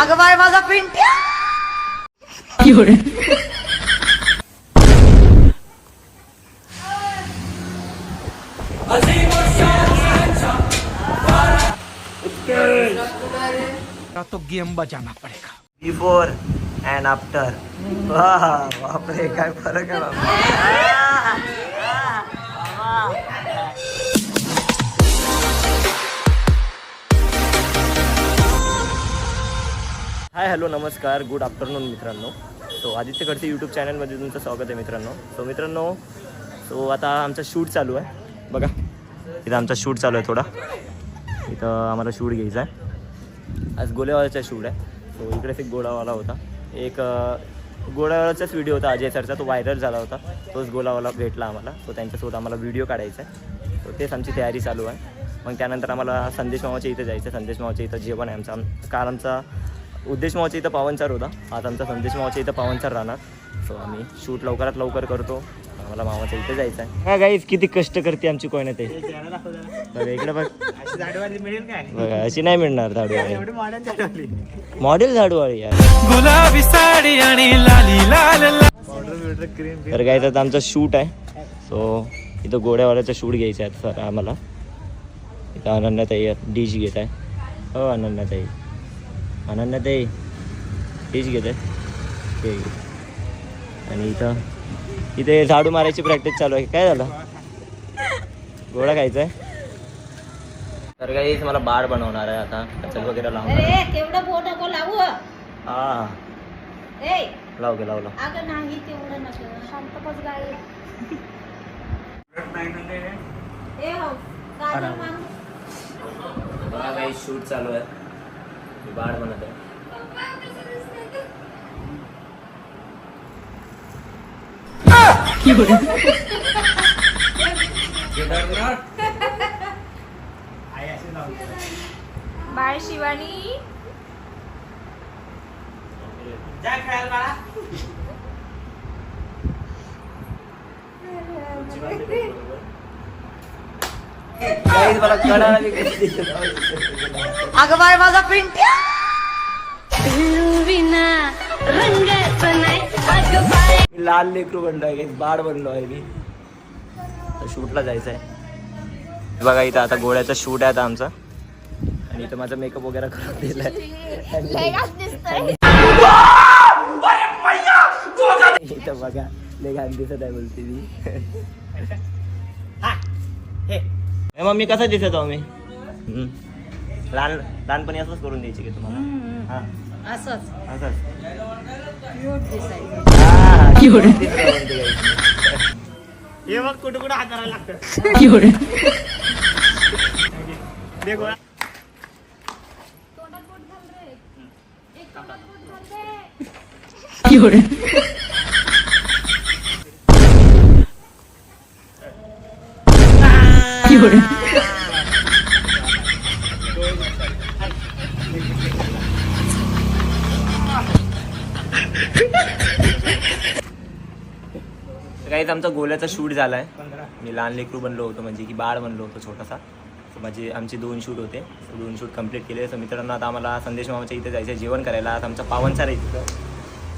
अगं बाय माझा पिंट्या तो गेम बजाना पड़ेगा। बिफोर अँड आफ्टर बापरे काय फरक आहे बाबा हाय हॅलो नमस्कार गुड आफ्टरनून मित्रांनो. सो आदित्य कडचे यूट्यूब चॅनलमध्ये तुमचं स्वागत आहे मित्रांनो. सो मित्रांनो सो आता आमचा शूट चालू आहे. बघा इथं आमचा शूट चालू आहे थोडा. इथं आम्हाला शूट घ्यायचा आहे. आज गोलेवालाचा शूट आहे. तो इकडेच एक गोळावाला होता. एक गोळावालाचाच व्हिडिओ होता अजय सरचा. तो व्हायरल झाला होता. तोच गोलावाला भेटला आम्हाला. तो त्यांच्यासोबत आम्हाला व्हिडिओ काढायचा आहे. सो तेच आमची तयारी चालू आहे. मग त्यानंतर आम्हाला संदेश मामाच्या इथं जायचं आहे. संदेश मामाच्या इथं जेवण आहे आमचा. आम- काल आमचा उद्देश मामाच्या इथं पावनचार होता. आज आमचा संदेश मामाच्या इथं पावनचार राहणार. सो आम्ही शूट लवकरात लवकर करतो. आम्हाला मामाच्या इथं जायचं आहे हा गाईज किती कष्ट करते आमची कोण ते. बघा इकडे बघ. बघा अशी नाही मिळणार झाडूवाळी मॉडेल झाडूवाळी यार. गुलाबी साडी आणि लाली लाल तर काय तर आमचा शूट आहे. सो इथं गोड्यावाल्याचा शूट घ्यायचा आहे सर आम्हाला. इथं अनन्याताई डिश घेत आहे. हो अनन्याताई. अनन्याताई डिश घेत आहे ते. आणि इथं इथे झाडू मारायची प्रॅक्टिस चालू आहे. काय झालं? गोळा खायचा आहे तर काही मला बाळ बनवणार आहे आता. कचल वगैरे नको लावू. हा. ए लाव गे लावला अगं नाही तेवढं नको. शांत बस गाई. ए हो. गाजर मागू. बघा काही शूट चालू आहे. मी बाळ बनत आहे बाळ शिवानी Guys, मला कळालं अगं बाय माझा पिंट्या मी लाल लेकरू बनलो आहे बाळ बनलो आहे मी. तर शूटला जायचं आहे बघा इथं आता गोळ्याचा शूट आहे आता आमचा. आणि इथं माझा मेकअप वगैरे करून दिलाय. इथं बघा लय घाण दिसत आहे बोलते मी. मम्मी कसा दिसत आहो मी. लहान लहानपणी असंच करून द्यायची की तुम्हाला. हा. असंच. असंच. क्यूट दिसायचं. दिसतं म्हणते guys. बघ कुठं कुठं हात धरायला लागतं दे गोळा. काहीच आमचा गोल्याचा शूट झालाय. मी लहान लेकरू बनलो होतो म्हणजे की बाळ बनलो होतो छोटासा. So माझे आमचे दोन शूट होते. So दोन शूट कंप्लीट केले सो मित्रांनो आता आम्हाला संदेश मामाच्या इथे जायचं आहे जेवण करायला. आज आमचा पावनचार आहे तिथं.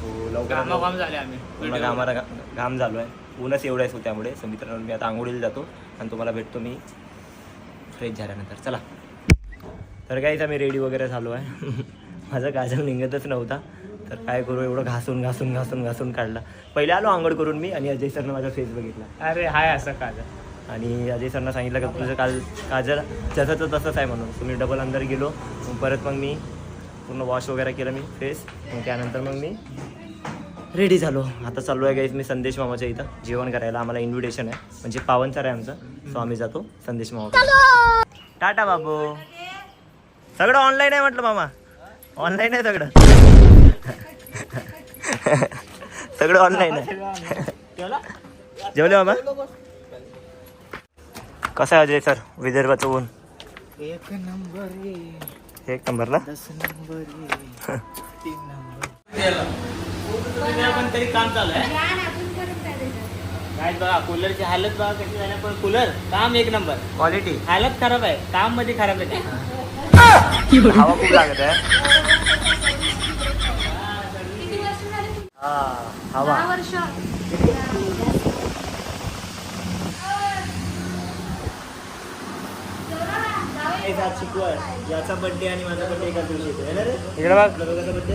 सो लवकर झाले आम्हाला घाम झालो आहे ऊनच एवढं आहे so त्यामुळे. सो मित्रांनो मी आता आंघोळीला जातो आणि तुम्हाला भेटतो मी फ्रेश झाल्यानंतर. चला. तर काहीच आम्ही रेडी वगैरे झालो आहे. माझा काजल निघतच नव्हता. तर काय करू एवढं घासून घासून घासून घासून काढला. पहिले आलो आंघोळ करून मी आणि अजय सरनं माझा फेस बघितला. अरे हाय असं काजल. आणि अजय सरनं सांगितलं का तुझं काल काजल जसंचं तसंच आहे म्हणून. मी डबल अंदर गेलो मग परत मग मी पूर्ण वॉश वगैरे केलं मी फेस मग त्यानंतर मग मी रेडी झालो. आता चाललो आहे गाईज मी संदेश मामाच्या इथं. जेवण करायला आम्हाला इन्व्हिटेशन आहे. म्हणजे पावनचार आहे आमचं. सो आम्ही जातो संदेश मामा टाटा बाबू. सगळं ऑनलाईन आहे म्हटलं मामा. ऑनलाईन आहे सगळं. सगळं ऑनलाईन आहे. जेवले मामा? कसं आहे अजय सर? विदर्भाचं ऊन? एक नंबर एक नंबरला दस नंबर तीन नंबर. पण तरी काम चालू आहे. बघा कूलरची हालत बघा कशी झाली. पण कूलर काम एक नंबर. क्वालिटी हालत खराब आहे. काममध्ये खराब आहे. हवा खूप लागत आहे किती वर्ष झाले हा हवा वर्ष. एक हा चिकू आहे याचा बर्थडे आणि माझा बर्थडे एकाच दिवशी येतो है ना रे? इकडे बघ. दोघांचा बर्थडे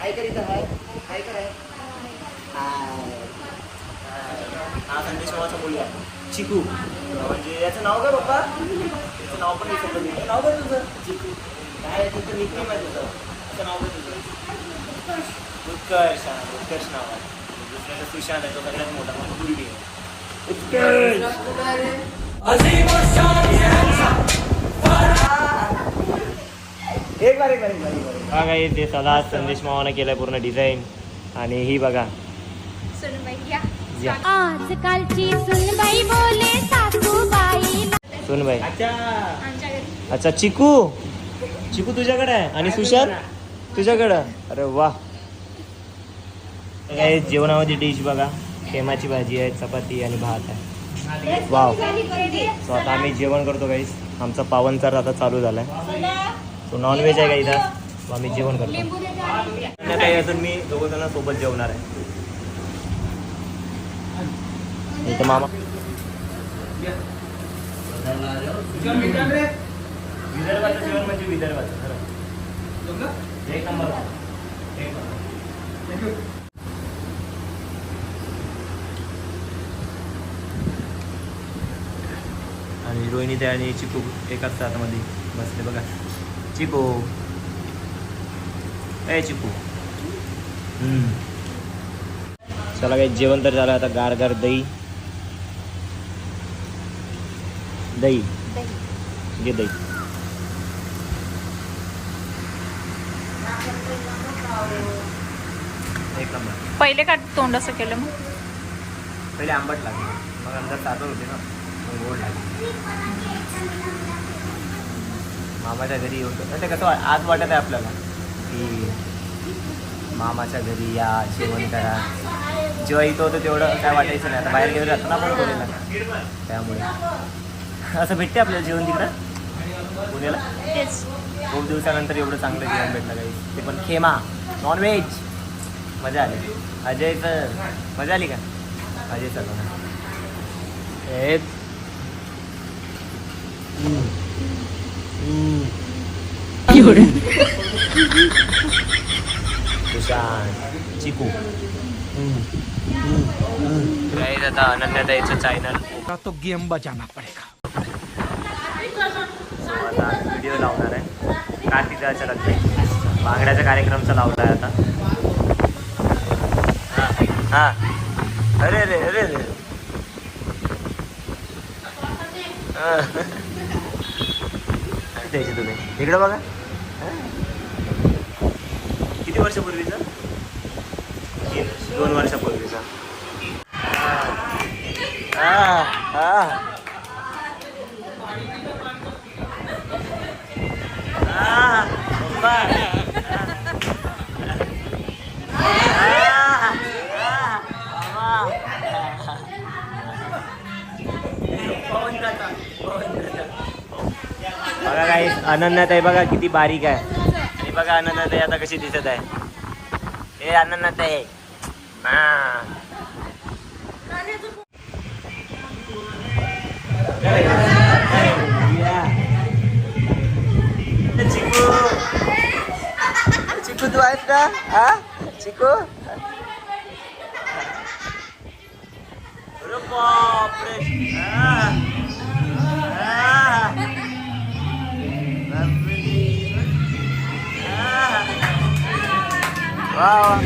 हाय कर इथं हाय. हाय कर हाय. हा संदेश मामाचा मुलगा आहे. चिकू. म्हणजे याचं नाव काय पप्पा? त्याचं नाव पण विसरलं नाव काय तुझं? चिकू. काय तुझं? आहे तुझं? असं नाव काय तुझं? उत्कर्ष हा उत्कर्ष नाव आहे. दुसऱ्याचा सुशांत आहे तो सगळ्यात मोठा मग मुलगी आहे. उत्कर्ष एक बार एक बार एक बार एक बार. बघा हे ते सदा संदेश मावानं केलंय पूर्ण डिझाईन आणि ही बघा. सोनबाई या या. आजकालची सुनबाई बोले सासूबाई. सुन बाई. आमच्या घरी. अच्छा चिकू. चिकू तुझ्याकडे आहे? आणि सुशांत? तुझ्याकडं. अरे वा काय जेवणामध्ये डिश बघा खेमाची भाजी आहे चपाती आणि भात आहे. वाव सो आता आम्ही जेवण करतो काहीच आमचा पावनचार आता चालू झालाय. सो नॉनव्हेज आहे का इथं? सो आम्ही जेवण करतो. काही अजून मी दोघं जण सोबत जेवणार आहे. इथं मामा. विदर्भाचं जेवण म्हणजे विदर्भाचं खरं. एक नंबर. एक नंबर. रोहिणी ते आणि चिकू एकाच साथमध्ये बसले बघा. चिकू. ए चिकू. हम्म. चला काही जेवण तर झालं आता गार गार दही. दही. घे दही. पहिले का तोंड असं केलं मग? पहिले आंबट लागले. मग नंतर साखर होते ना. गोड लागले मामाच्या घरी येऊन तर ते कसं आज वाटत आहे आपल्याला की मामाच्या घरी या जेवण करा. जेव्हा इथं होतं तेवढं काय वाटायचं नाही. आता बाहेर गेलं जातं ना आपण पुण्याला त्यामुळे. असं भेटते आपल्याला जेवण तिकडं? पुण्याला? खूप दिवसानंतर एवढं चांगलं जेवण भेटलं काही. ते पण खेमा. नॉनव्हेज मजा आली. अजय सर मजा आली का? अजय सर हेच सुशांत चिकू गाईज आता अनन्यताईचं चॅनल का तो गेम बजाना पड़ेगा आता व्हिडिओ लावणार आहे. कार्तिकाच्या लग्न बांगड्याच्या कार्यक्रमचा लावला आहे आता. हा. हा. अरे अरे अरे अरे मस्त यायचे तुम्ही. इकडं बघा. किती वर्षापूर्वीचा? दोन वर्षापूर्वीचा. हा हा. बघा काही अनन्यात आहे बघा किती बारीक आहे आणि बघा अनन्यात आहे आता कशी दिसत आहे हे अनन्यात आहे हा. चिकू चिकू तू आहेस का हा चिकू अरे बापरे वा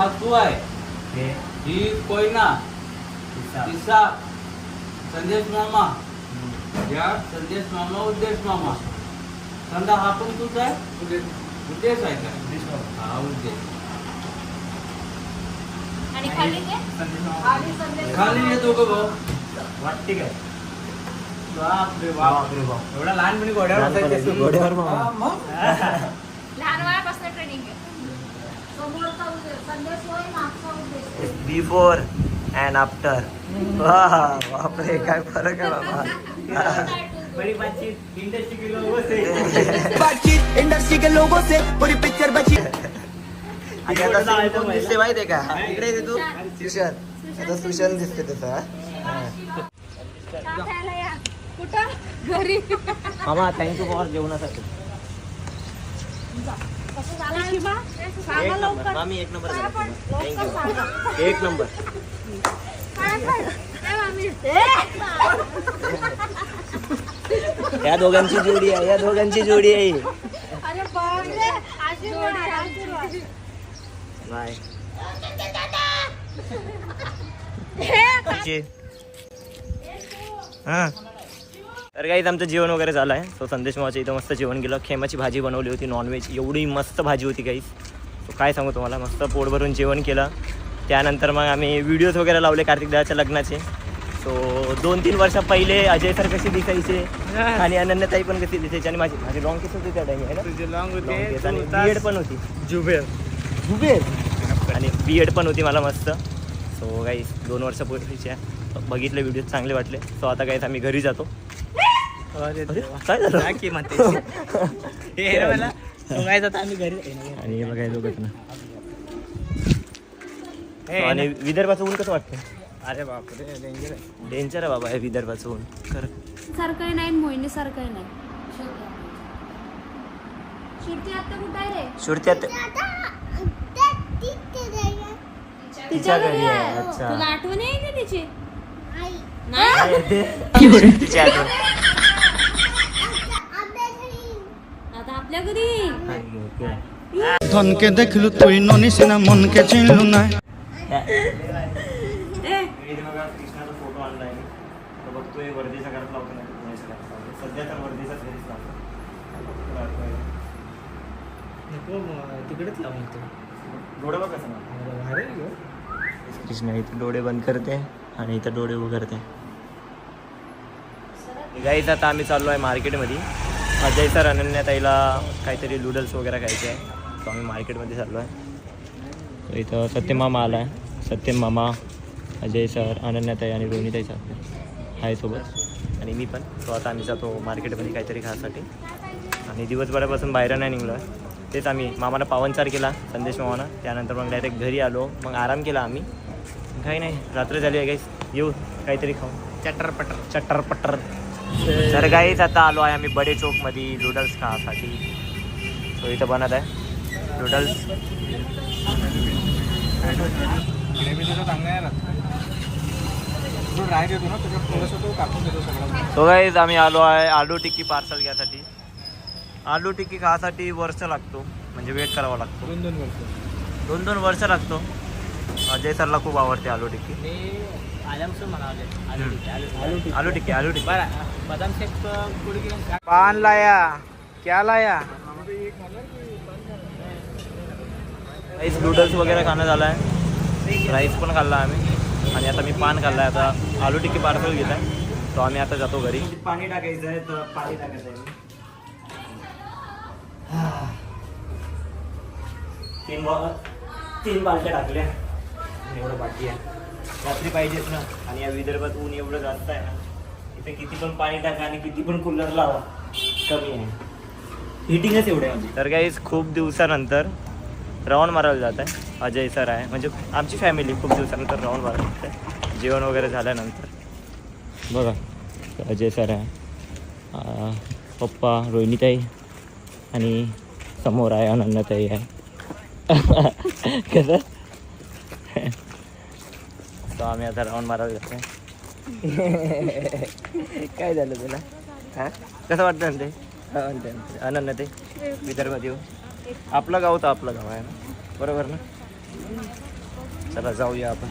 तू हा? तू आहे ही कोयना किस्सा संदेश मामा. या संदेश मामा उद्देश मामा. समजा हा पण तूच आहे? उद्देश. आहे का? हा उद्देश. आणि खाली हे? दोघं भाऊ. वाटते काय? बापरे बाप. एवढा लहानपणी घोड्यावर. घोड्यावर मग? लहान वयापासून ट्रेनिंग बिफोर अँड आफ्टर बापरे काय फरक आहे बाबा. बड़ी बातचीत इंडस्ट्री के लोगों से बातचीत इंडस्ट्री के लोगों से पूरी पिक्चर बची दिसते माहितीये का? इकडे तू. सुशांत. आता सुशांत दिसते तसा कुठं? घरी. मामा थँक्यू फॉर जेवणासाठी. मामी एक नंबर थँक्यू एक नंबर. या दोघांची जोडी आहे या दोघांची जोडी आहे. बाय. तर काही आमचं जेवण वगैरे झालं आहे. तो संदेश मावाच्या इथं मस्त जेवण गेलं खेमाची भाजी बनवली होती नॉनव्हेज एवढी मस्त भाजी होती काहीच तो काय सांगू तुम्हाला? मस्त पोट भरून जेवण केलं. त्यानंतर मग आम्ही व्हिडिओज वगैरे लावले कार्तिक दादाच्या लग्नाचे. सो दोन तीन वर्ष पहिले अजय सर कसे दिसायचे आणि अनन्यताई पण कशी दिसायची आणि माझी माझी लॉंग केस होती त्या टाइम तुझे लॉंग केस आणि पण होती. जुबेर. जुबेर? आणि बी एड पण होती मला मस्त. सो काही दोन वर्षापूर्वीच्या बघितले व्हिडिओ चांगले वाटले. सो आता काही आम्ही घरी जातो. काय झालं? म्हणते हे मला आम्ही घरी. आणि हे बघा हे दोघंच ना हे So, आणि विदर्भाचं ऊन कसं वाटतं अरे बापरे डेंजर आहे. डेंजर आहे बाबा हे विदर्भाचं ऊन. खरं. सारखं नाही मोहिनी सारखं नाही. श्रुती आता कुठं आहे रे? सुरत्यात तिच्या घरी आहे. अच्छा. तुला आठवण आहे का तिची? काय येते? तिची आठवण. डोळे बघ कसं ना भारी आहे गं. कृष्णा इथे डोळे बंद करते आणि इथं डोळे उघडते गाईच आता आम्ही चाललो आहे मार्केटमध्ये. अजय सर अनन्याताईला काहीतरी नूडल्स वगैरे खायचे आहे. तो आम्ही मार्केटमध्ये चाललो आहे. इथं सत्यम मामा आला आहे. सत्यम मामा अजय सर अनन्याताई आणि रोहिणीताई सर आहे सोबत. आणि मी पण. तो आता आम्ही जातो मार्केटमध्ये काहीतरी खाण्यासाठी. आणि दिवसभरापासून बाहेर नाही निघलो आहे. तेच आम्ही मामाला पावनचार केला संदेश मामानं. त्यानंतर मग डायरेक्ट घरी आलो. मग आराम केला आम्ही. काही नाही. रात्र झाली आहे गाईस येऊ. काहीतरी खाऊ. चटर पटर चट्टर पट्टर तर काहीच आता आलो आहे आम्ही बडे चौकमध्ये नूडल्स खासाठी तो इथं बनत आहे. नूडल्स ग्रेव्ही तो गाईज आम्ही आलो आहे आलू टिक्की पार्सल घ्यासाठी. आलू टिक्की खासाठी वर्ष लागतो. म्हणजे वेट करावा लागतो. दोन दोन वर्ष. दोन दोन वर्ष लागतो. अजय सरला खूप आवडते आलू टिक्की. मी आलमचं म्हणाले. आलू टिक्की आलू टिक्की. आलू टिक्की आलू टिक्की बरं बदाम शेक पुढे गेला? पान लाया. क्या लाया? राईस नूडल्स वगैरे खाणं झालं आहे राईस पण खाल्ला आम्ही. आणि आता मी पान खाल्ला आहे आता आलू टिक्की पार्सल घेत आहे तो आम्ही आता जातो घरी. पाणी टाकायचं आहे तर पाणी टाकायचं आहे. तीन बॉ- तीन बालट्या टाकल्या. एवढं बाकी आहे. रात्री पाहिजेच ना. आणि या विदर्भात ऊन एवढं जास्त आहे ना इथे किती पण पाणी टाका आणि किती पण कूलर लावा कमी आहे. हिटिंगच एवढे म्हणजे तर काही खूप दिवसानंतर राऊंड मारायला जात आहे. अजय सर आहे. म्हणजे आमची फॅमिली खूप दिवसानंतर राऊंड मारायला जात आहे जेवण वगैरे झाल्यानंतर. बघा अजय सर आहे. पप्पा रोहिणीताई आणि समोर आहे अनन्याताई आहे. कसं? तर आम्ही आता राऊंड मारायला जातो आहे काय झालं तुला? हा? कसं वाटतं ते हा. आनंद ते? विदर्भात येऊ? आपलं गाव तर आपलं गाव आहे ना? बरोबर ना? चला जाऊया आपण.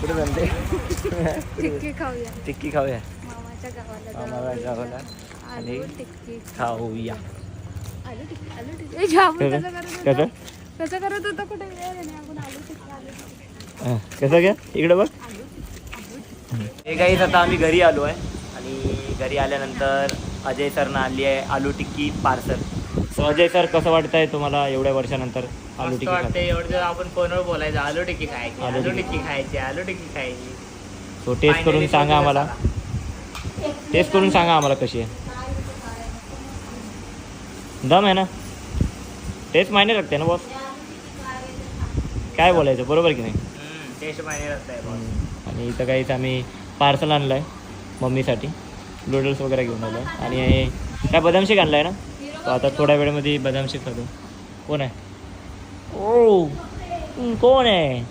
कुठे म्हणते टिक्की खाऊया. टिक्की खाऊया. मामाच्या गावाला आणि खाऊया. आलू टिक्की आलू टिक्की. ए, जाम, कसं? कसं करत होता? कसं? कसं करत होता कुठे? आलू आलू हा, कसं घ्या इकडे बघ. हे काही आता आम्ही घरी आलो आहे. आणि घरी आल्यानंतर अजय सरनं आणली आहे aloo tikki parcel so Ajay sir कसं वाटतंय तुम्हाला एवढ्या वर्षानंतर आलू मस्त टिक्की वाटते एवढं दिवस आपण फोनवर बोलायचं आलू टिक्की खायची आलू आलू टिक्की. खायची आलू टिक्की खायची. सो टेस्ट करून Finally सांगा आम्हाला. टेस्ट करून सांगा आम्हाला कशी आहे. दम आहे ना? टेस्ट मायने लागते ना बॉस काय बोलायचं? बरोबर की नाही? आणि इथं काहीच आम्ही पार्सल आणलं आहे मम्मीसाठी. नूडल्स वगैरे घेऊन आलो आणि काय बदाम शेक आणलं आहे ना? तो आता थोड्या वेळेमध्ये बदाम शेक खातो. कोण आहे? ओ कोण आहे?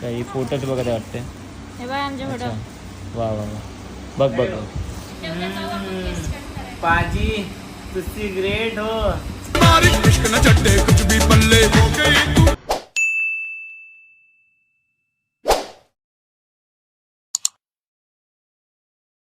काही फोटोच बघत आहे वाटते हे वा वा वा. बघ बघ बघ. पाजी तुझी ग्रेट हो. कुछ भी पल्ले हो गई तू